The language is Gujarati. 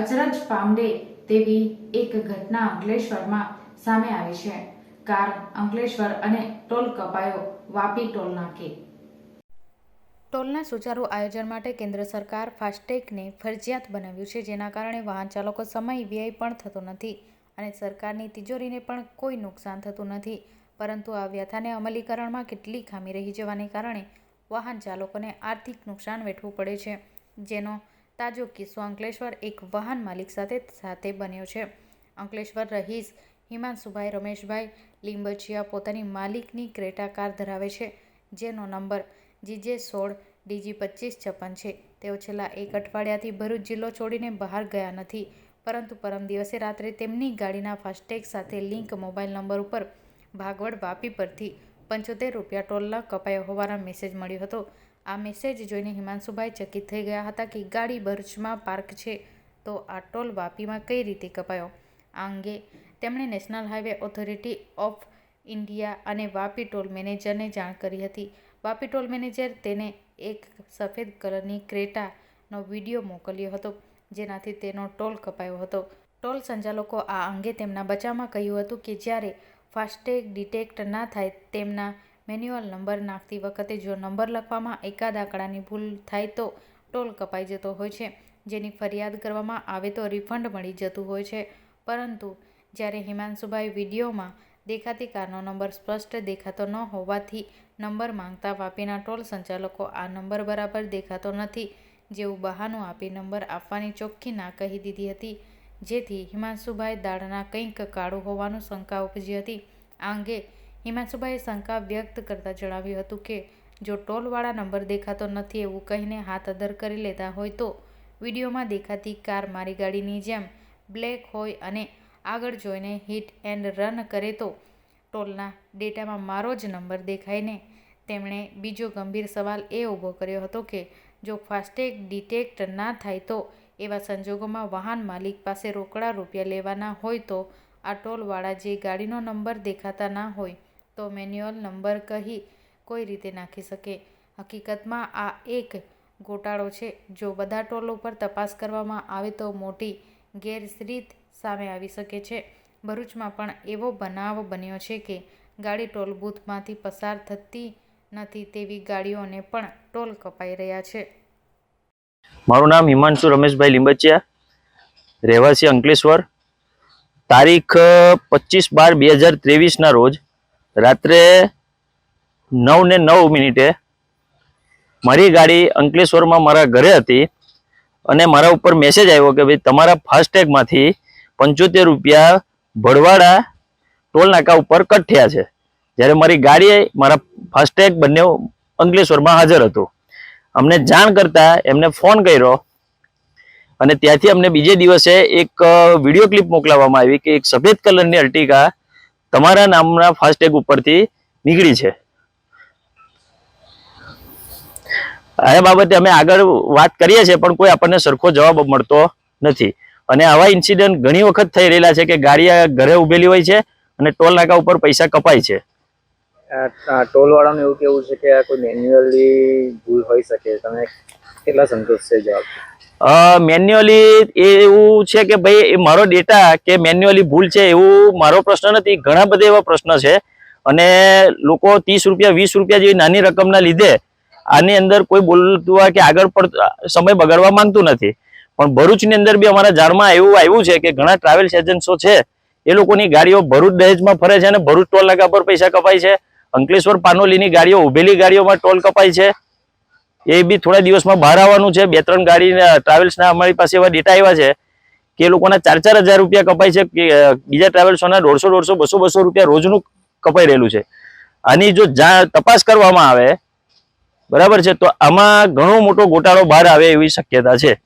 અચરજ પામડે તેવી એક ઘટના અંકલેશ્વરમાં સામે આવી છે. કાર અંકલેશ્વર અને ટોલ કપાયો વાપી ટોલ નાકે. ટોલના સુચારુ આયોજન માટે કેન્દ્ર સરકાર ફાસ્ટેગને ફરજિયાત બનાવ્યું છે, જેના કારણે વાહન ચાલકો સમય વ્યય પણ થતો નથી અને સરકારની તિજોરીને પણ કોઈ નુકસાન થતું નથી. પરંતુ આ વ્યથાને અમલીકરણમાં કેટલી ખામી રહી જવાને કારણે વાહન ચાલકોને આર્થિક નુકસાન વેઠવું પડે છે, જેનો તાજો કિસ્સો અંકલેશ્વર એક વાહન માલિક સાથે સાથે બન્યો છે. અંકલેશ્વર રહીશ હિમાંશુભાઈ રમેશભાઈ લીંબચિયા પોતાની માલિકની ક્રેટા કાર ધરાવે છે, જેનો નંબર જીજે સોળ ડીજી પચીસ છપ્પન છે. તેઓ છેલ્લા એક અઠવાડિયાથી ભરૂચ જિલ્લો છોડીને બહાર ગયા નથી, પરંતુ પરમ દિવસે રાત્રે તેમની ગાડીના ફાસ્ટેગ સાથે લિંક મોબાઈલ નંબર ઉપર ભાગવડ વાપી પરથી પંચોતેર રૂપિયા ટોલના કપાયો હોવાનો મેસેજ મળ્યો હતો. આ મેસેજ જોઈને હિમાંશુભાઈ ચકિત થઈ ગયા હતા કે ગાડી બર્ચમાં પાર્ક છે તો આ ટોલ વાપીમાં કઈ રીતે કપાયો? આ અંગે તેમણે national highway authority of India અને વાપી ટોલ મેનેજરને જાણ કરી હતી. વાપી ટોલ મેનેજર તેને એક સફેદ કલરની ક્રેટાનો વીડિયો મોકલ્યો હતો, જેનાથી તેનો ટોલ કપાયો હતો. ટોલ સંચાલકો આ અંગે તેમના બચાવમાં કહ્યું હતું કે જ્યારે ફાસ્ટેગ ડિટેક્ટ ના થાય તેમના મેન્યુઅલ નંબર નાખતી વખતે જો નંબર લખવામાં એકાદ આંકડાની ભૂલ થાય તો ટોલ કપાઈ જતો હોય છે. જેની ફરિયાદ કરવામાં આવે તો રિફંડ મળી જતું હોય છે. પરંતુ જ્યારે હિમાંશુભાઈ વિડીયોમાં દેખાતી કારનો નંબર સ્પષ્ટ દેખાતો ન હોવાથી નંબર માંગતા વાપીના ટોલ સંચાલકો આ નંબર બરાબર દેખાતો નથી. જેવું બહાનું આપી નંબર આપવાની ચોખ્ખી ના કહી દીધી હતી. જેથી હિમાંશુભાઈ દાળના કંઈક કાળું હોવાનું શંકા ઉપજી હતી. આ અંગે હિમાંશુભાઈએ શંકા વ્યક્ત કરતાં જણાવ્યું હતું કે, જો ટોલવાળા નંબર દેખાતો નથી એવું કહીને હાથ અધર કરી લેતા હોય તો વિડીયોમાં દેખાતી કાર મારી ગાડીની જેમ બ્લેક હોય અને આગળ જોઈને હિટ એન્ડ રન કરે તો ટોલના ડેટામાં મારો જ નંબર દેખાયને તેમણે બીજો ગંભીર સવાલ એ ઊભો કર્યો હતો કે, જો ફાસ્ટેગ ડિટેક્ટ ના થાય તો એવા સંજોગોમાં વાહન માલિક પાસે રોકડા રૂપિયા લેવાના હોય તો આ ટોલવાળા જે ગાડીનો નંબર દેખાતા ના હોય તો મેન્યુઅલ નંબર કહી કોઈ રીતે નાખી શકે. હકીકતમાં આ એક ગોટાળો છે. જો બધા ટોલ ઉપર તપાસ કરવામાં આવે તો મોટી ગેરરીત સામે આવી શકે છે. ભરૂચમાં પણ એવો બનાવ બન્યો છે કે ગાડી ટોલ બૂથમાંથી પસાર થતી નથી તેવી ગાડીઓને પણ ટોલ કપાઈ રહ્યા છે. મારું નામ હિમાંશુ રમેશભાઈ લીંબચિયા, રહેવાસી અંકલેશ્વર. તારીખ પચીસ બાર બે હજાર ત્રેવીસના રોજ રાત્રે નવ ને નવ મિનિટે મારી ગાડી અંકલેશ્વરમાં મારા ઘરે હતી અને મારા ઉપર મેસેજ આવ્યો કે ભાઈ, તમારા ફાસ્ટેગમાંથી પંચોતેર રૂપિયા ભડવાડા ટોલ નાકા ઉપર કટ થયા છે. જ્યારે મારી ગાડી, મારા ફાસ્ટેગ બંને અંકલેશ્વરમાં હાજર હતું. અમને જાણ કરતા એમને ફોન કર્યો અને ત્યાંથી અમને બીજે દિવસે એક વીડિયો ક્લિપ મોકલાવવામાં આવી કે એક સફેદ કલરની અર્ટિકા તમારા નામના ફાસ્ટેગ ઉપરથી નીકળી છે. આ બાબતે અમે આગળ વાત કરીએ છીએ, પણ કોઈ આપણને સરખો જવાબ મળતો નથી. અને આવા ઇન્સિડન્ટ ઘણી વખત થઈ રહેલા છે કે ગાડી ઘરે ઉભેલી હોય છે અને ટોલ નાકા ઉપર પૈસા કપાય છે. ટોલ વાળાનું એવું કેવું છે કે આ કોઈ મેન્યુઅલી ભૂલ હોઈ શકે? તમે કેટલા સંતોષ છે જવાબ? મેન્યુઅલી એવું છે કે ભાઈ, એ મારો ડેટા કે મેન્યુઅલી ભૂલ છે એવું મારો પ્રશ્ન નથી. ઘણા બધા એવા પ્રશ્ન છે. અને લોકો ત્રીસ રૂપિયા, વીસ રૂપિયા જેવી નાની રકમના લીધે આની અંદર કોઈ બોલતું હોય કે આગળ પડતા સમય બગાડવા માંગતું નથી. પણ ભરૂચની અંદર બી અમારા જાણમાં એવું આવ્યું છે કે ઘણા ટ્રાવેલ્સ એજન્ટો છે, એ લોકોની ગાડીઓ ભરૂચ દહેજમાં ફરે છે અને ભરૂચ ટોલ નાકા પર પૈસા કપાય છે. અંકલેશ્વર પાનોલીની ગાડીઓ, ઉભેલી ગાડીઓમાં ટોલ કપાય છે. એ બી થોડા દિવસમાં બહાર આવવાનું છે. બે ત્રણ ગાડી ટ્રાવેલ્સના અમારી પાસે એવા ડેટા આવ્યા છે કે એ લોકોના ચાર ચાર હજાર રૂપિયા કપાય છે બીજા ટ્રાવેલ્સોના દોઢસો દોઢસો, બસો બસો રૂપિયા રોજનું કપાઈ રહેલું છે. આની જા- તપાસ કરવામાં આવે, બરાબર છે, તો આમાં ઘણો મોટો ગોટાળો બહાર આવે એવી શક્યતા છે.